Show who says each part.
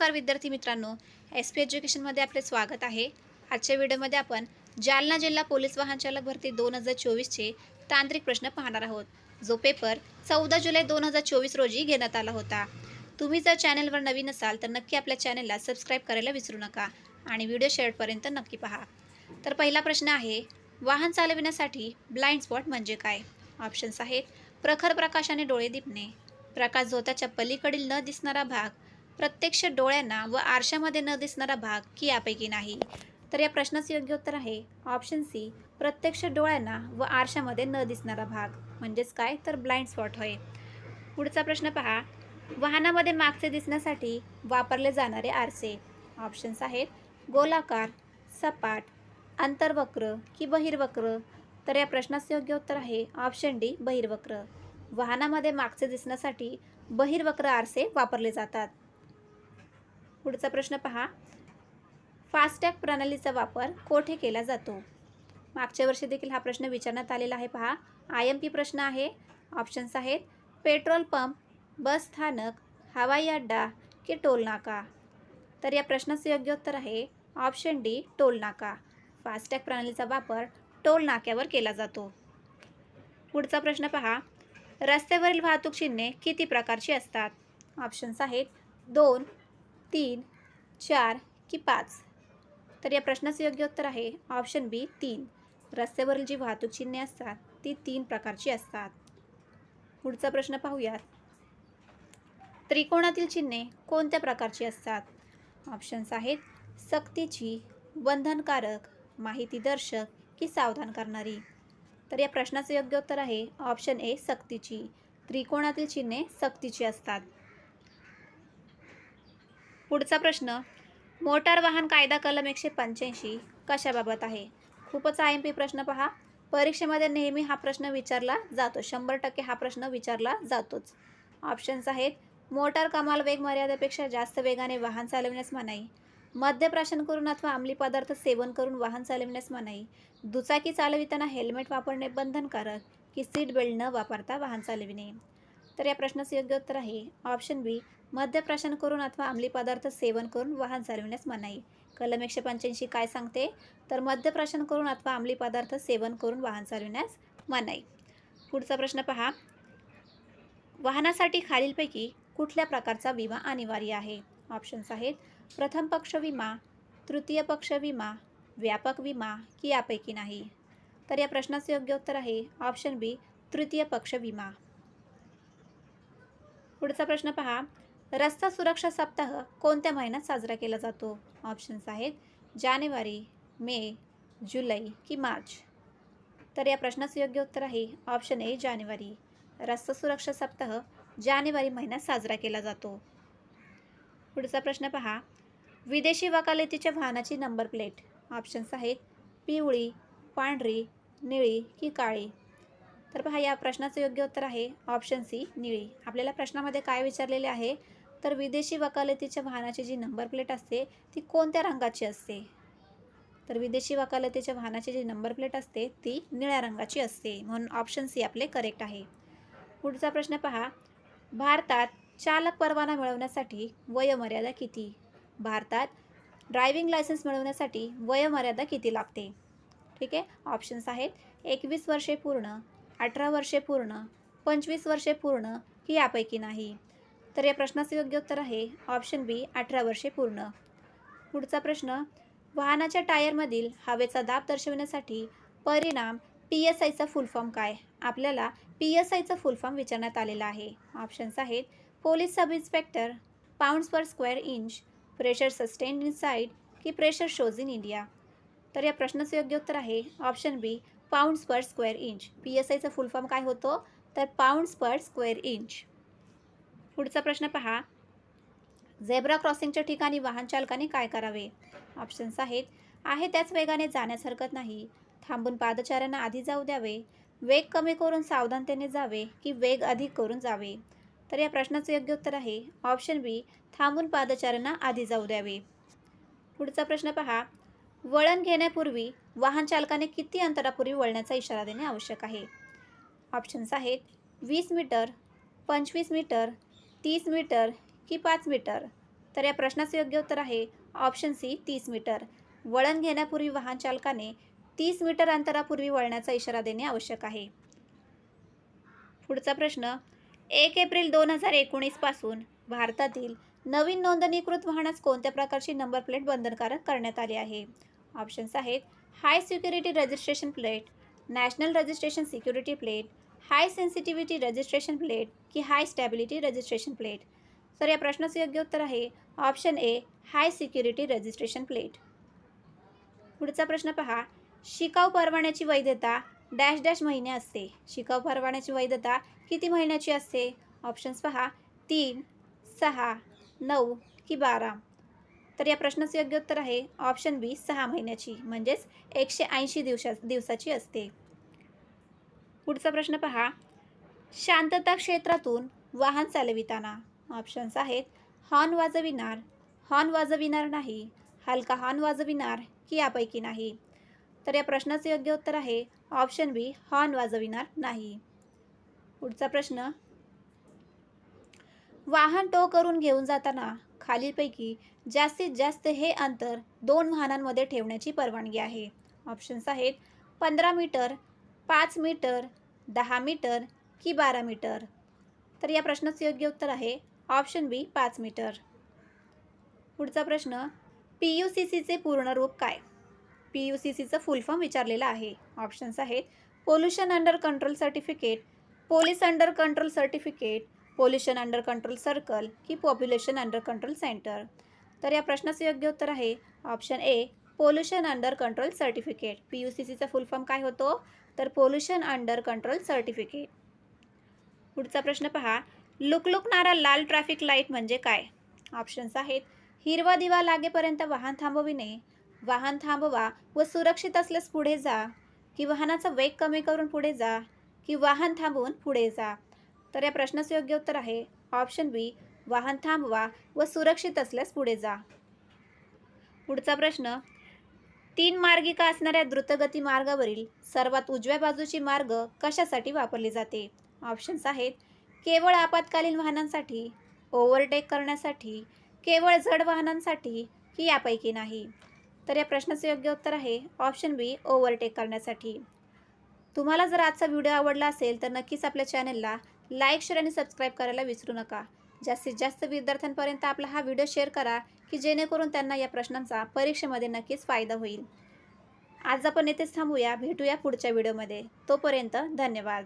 Speaker 1: नमस्कार विद्यार्थी मित्रांनो एस पी एज्युकेशनमध्ये आपले स्वागत आहे. आजच्या व्हिडिओमध्ये आपण जालना जिल्हा पोलीस वाहन चालक भरती दोन हजार चोवीसचे तांत्रिक प्रश्न पाहणार आहोत. जो पेपर चौदा जुलै दोन हजार चोवीस रोजी घेण्यात आला होता. तुम्ही जर चॅनलवर नवीन असाल तर नक्की आपल्या चॅनलला सबस्क्राईब करायला विसरू नका आणि व्हिडिओ शेवटपर्यंत नक्की पहा. तर पहिला प्रश्न आहे वाहन चालविण्यासाठी ब्लाइंड स्पॉट म्हणजे काय? ऑप्शन्स आहेत प्रखर प्रकाशाने डोळे दिपणे प्रकाश झोताच्या पलीकडील न दिसणारा भाग प्रत्यक्ष डोळ्यांना व आरशामध्ये न दिसणारा भाग की यापैकी नाही? तर या प्रश्नाचं योग्य उत्तर आहे ऑप्शन सी प्रत्यक्ष डोळ्यांना व आरशामध्ये न दिसणारा भाग. म्हणजेच काय? तर ब्लाइंड स्पॉट होय. पुढचा प्रश्न पहा. वाहनामध्ये मागचे दिसण्यासाठी वापरले जाणारे आरसे. ऑप्शन्स आहेत गोलाकार सपाट अंतर्वक्र की बहिर्वक्र. तर या प्रश्नाचं योग्य उत्तर आहे ऑप्शन डी बहिर्वक्र. वाहनामध्ये मागचे दिसण्यासाठी बहिर्वक्र आरसे वापरले जातात. पुढचा प्रश्न पहा. फास्टॅग प्रणालीचा वापर कोठे केला जातो? मागच्या वर्षी देखील हा प्रश्न विचारण्यात आलेला आहे पहा. आय एम पी प्रश्न आहे. ऑप्शन्स आहेत. पेट्रोल पंप बस स्थानक हवाई अड्डा की टोल नाका? तर या प्रश्नाचं योग्य उत्तर आहे ऑप्शन डी टोल नाका. फास्टॅग प्रणालीचा वापर टोल नाक्यावर केला जातो. पुढचा प्रश्न पहा. रस्त्यावरील वाहतूक चिन्हे किती प्रकारची असतात? ऑप्शन्स आहेत. दोन तीन चार की पाच? तर या प्रश्नाचं योग्य उत्तर आहे ऑप्शन बी तीन. रस्त्यावरील जी वाहतूक चिन्हे असतात ती तीन प्रकारची असतात. पुढचा प्रश्न पाहूयात. त्रिकोणातील चिन्हे कोणत्या प्रकारची असतात? ऑप्शन्स आहेत सक्तीची बंधनकारक माहितीदर्शक की सावधान करणारी. तर या प्रश्नाचं योग्य उत्तर आहे ऑप्शन ए सक्तीची. त्रिकोणातील चिन्हे सक्तीची असतात. पुढचा प्रश्न मोटार वाहन कायदा कलम एकशे पंच्याऐंशी कशाबाबत आहे? खूपच आय एम पी प्रश्न पहा. परीक्षेमध्ये नेहमी हा प्रश्न विचारला जातो. शंभर टक्के हा प्रश्न विचारला जातोच. ऑप्शन्स आहेत. मोटार कमाल वेग मर्यादेपेक्षा जास्त वेगाने वाहन चालविण्यास मनाई. मद्यप्राशन करून अथवा अंमली पदार्थ सेवन करून वाहन चालविण्यास मनाई. दुचाकी चालविताना हेल्मेट वापरणे बंधनकारक की सीट बेल्ट न वापरता वाहन चालविणे. तर या प्रश्नाचं योग्य उत्तर आहे. ऑप्शन बी मद्यप्राशन करून अथवा अंमली पदार्थ सेवन करून वाहन चालविण्यास मनाई. कलम एकशे पंच्याऐंशी काय सांगते? तर मद्यप्राशन करून अथवा अंमली पदार्थ सेवन करून वाहन चालविण्यास मनाई. पुढचा प्रश्न पहा. वाहनासाठी खालीलपैकी कुठल्या प्रकारचा विमा अनिवार्य आहे? ऑप्शन्स आहेत. प्रथम पक्ष विमा तृतीय पक्ष विमा व्यापक विमा की यापैकी नाही. तर या प्रश्नाचं योग्य उत्तर आहे. ऑप्शन बी तृतीय पक्ष विमा. पुढचा प्रश्न पहा. रस्ता सुरक्षा सप्ताह कोणत्या महिन्यात साजरा केला जातो? ऑप्शन्स आहेत. जानेवारी मे जुलै की मार्च. तर या प्रश्नाचं योग्य उत्तर आहे. ऑप्शन ए जानेवारी. रस्ता सुरक्षा सप्ताह जानेवारी महिन्यात साजरा केला जातो. पुढचा प्रश्न पहा. विदेशी वकालतीच्या वाहनाची नंबर प्लेट ऑप्शन्स आहेत. पिवळी पांढरी निळी की काळी. तर पहा या प्रश्नाचं योग्य उत्तर आहे ऑप्शन सी निळी. आपल्याला प्रश्नामध्ये काय विचारलेले आहे? तर विदेशी वकालतीच्या वाहनाची जी नंबर प्लेट असते ती कोणत्या रंगाची असते? तर विदेशी वकालतीच्या वाहनाची जी नंबर प्लेट असते ती निळ्या रंगाची असते. म्हणून ऑप्शन सी आपले करेक्ट आहे. पुढचा प्रश्न पहा. भारतात चालक परवाना मिळवण्यासाठी वयोमर्यादा किती? भारतात ड्रायव्हिंग लायसन्स मिळवण्यासाठी वयोमर्यादा किती लागते? ठीक आहे ऑप्शन्स आहेत. एकवीस वर्षे पूर्ण. अठरा वर्षे पूर्ण पंचवीस वर्षे पूर्ण ही यापैकी नाही. तर या प्रश्नाचं योग्य उत्तर आहे ऑप्शन बी अठरा वर्षे पूर्ण. पुढचा प्रश्न वाहनाच्या टायरमधील हवेचा दाब दर्शवण्यासाठी परिणाम पी एस आयचा फुल फॉर्म काय? आपल्याला पी एस आयचा फुल फॉर्म विचारण्यात आलेला आहे. ऑप्शन्स आहेत police sub inspector pounds per square inch pressure sustain inside की प्रेशर शोज इन इंडिया तर या प्रश्नाचं योग्य उत्तर आहे option B pounds per square inch P S आयचं full form काय होतो? तर पाऊंड्स पर स्क्वेअर इंच पुढचा प्रश्न पहा. झेब्रा क्रॉसिंगच्या ठिकाणी वाहन चालकाने काय करावे? ऑप्शन्स आहेत. आहे त्याच वेगाने जाण्यास हरकत नाही. थांबून पादचाऱ्यांना आधी जाऊ द्यावे. वेग कमी करून सावधानतेने जावे की वेग अधिक करून जावे? तर या प्रश्नाचं योग्य उत्तर आहे. ऑप्शन बी थांबून पादचाऱ्यांना आधी जाऊ द्यावे. पुढचा प्रश्न पहा. वळण घेण्यापूर्वी वाहन चालकाने किती अंतरापूर्वी वळण्याचा इशारा देणे आवश्यक आहे. ऑप्शन्स आहेत वीस मीटर पंचवीस मीटर तीस मीटर की पाच मीटर. तर या प्रश्नाचं योग्य उत्तर आहे ऑप्शन सी तीस मीटर. वळण घेण्यापूर्वी वाहन चालकाने तीस मीटर अंतरापूर्वी वळण्याचा इशारा देणे आवश्यक आहे. पुढचा प्रश्न एक एप्रिल दोन हजार एकोणीसपासून भारतातील नवीन नोंदणीकृत वाहनास कोणत्या प्रकारची नंबर प्लेट बंधनकारक करण्यात आली आहे? ऑप्शन्स आहेत. High security registration plate national registration security plate high sensitivity registration plate की हाय स्टॅबिलिटी रजिस्ट्रेशन प्लेट. तर या प्रश्नाचं योग्य उत्तर आहे. Option A high security registration plate. पुढचा प्रश्न पहा. शिकाऊ परवान्याची वैधता डॅश डॅश महिने असते. शिकाऊ परवान्याची वैधता किती महिन्याची असते? ऑप्शन्स पहा. तीन सहा नऊ की बारा. तर या प्रश्नाचं योग्य उत्तर आहे ऑप्शन बी सहा महिन्याची म्हणजेच एकशे ऐंशी दिवसा दिवसाची असते. पुढचा प्रश्न पहा. शांतता क्षेत्रातून वाहन चालविताना ऑप्शन्स आहेत हॉर्न वाजविणार हॉर्न वाजविणार नाही हलका हॉर्न वाजविणार की यापैकी नाही. तर या प्रश्नाचं योग्य उत्तर आहे ऑप्शन बी हॉर्न वाजविणार नाही. पुढचा प्रश्न. वाहन टो करून घेऊन जाताना खालीलपैकी जास्तीत जास्त हे अंतर दोन वाहनांमध्ये ठेवण्याची परवानगी आहे. ऑप्शन्स आहेत पंधरा मीटर पाच मीटर दहा मीटर की बारा मीटर. तर या प्रश्नाचं योग्य उत्तर आहे ऑप्शन बी पाच मीटर. पुढचा प्रश्न पी यू सी सीचे पूर्ण रूप काय? पी यू सी सीचं फुल फॉर्म विचारलेलं आहे. ऑप्शन्स आहेत pollution under control certificate police under control certificate pollution under control circle की पॉप्युलेशन अंडर कंट्रोल सेंटर तर या प्रश्नाचं योग्य उत्तर आहे. Option A pollution under control certificate P U C सीचा फुल फॉर्म काय होतो? तर पोल्युशन अंडर कंट्रोल सर्टिफिकेट पुढचा प्रश्न पहा. लुकलुकणारा लाल ट्रॅफिक लाइट म्हणजे काय? ऑप्शन्स आहेत. हिरवा दिवा लागेपर्यंत वाहन थांबविणे. वाहन थांबवा व सुरक्षित असल्यास पुढे जा. की वाहनाचा वेग कमी करून पुढे जा. की वाहन थांबवून पुढे जा. तर या प्रश्नाचं योग्य उत्तर आहे ऑप्शन बी वाहन थांबवा व सुरक्षित असल्यास पुढे जा. पुढचा प्रश्न तीन मार्गिका असणाऱ्या द्रुतगती मार्गावरील सर्वात उजव्या बाजूची मार्ग कशासाठी वापरली जाते? ऑप्शन्स आहेत केवळ आपत्कालीन वाहनांसाठी ओव्हरटेक करण्यासाठी केवळ जड वाहनांसाठी की यापैकी नाही? तर या प्रश्नाचं योग्य उत्तर आहे ऑप्शन बी ओव्हरटेक करण्यासाठी. तुम्हाला जर आजचा व्हिडिओ आवडला असेल तर नक्कीच आपल्या चॅनलला लाईक शेअर आणि सबस्क्राईब करायला विसरू नका. जास्तीत जास्त विद्यार्थ्यांपर्यंत आपला हा व्हिडिओ शेअर करा की जेणेकरून त्यांना या प्रश्नांचा परीक्षेमध्ये नक्कीच फायदा होईल. आज आपण येथेच थांबूया. भेटूया पुढच्या व्हिडिओमध्ये. तोपर्यंत धन्यवाद.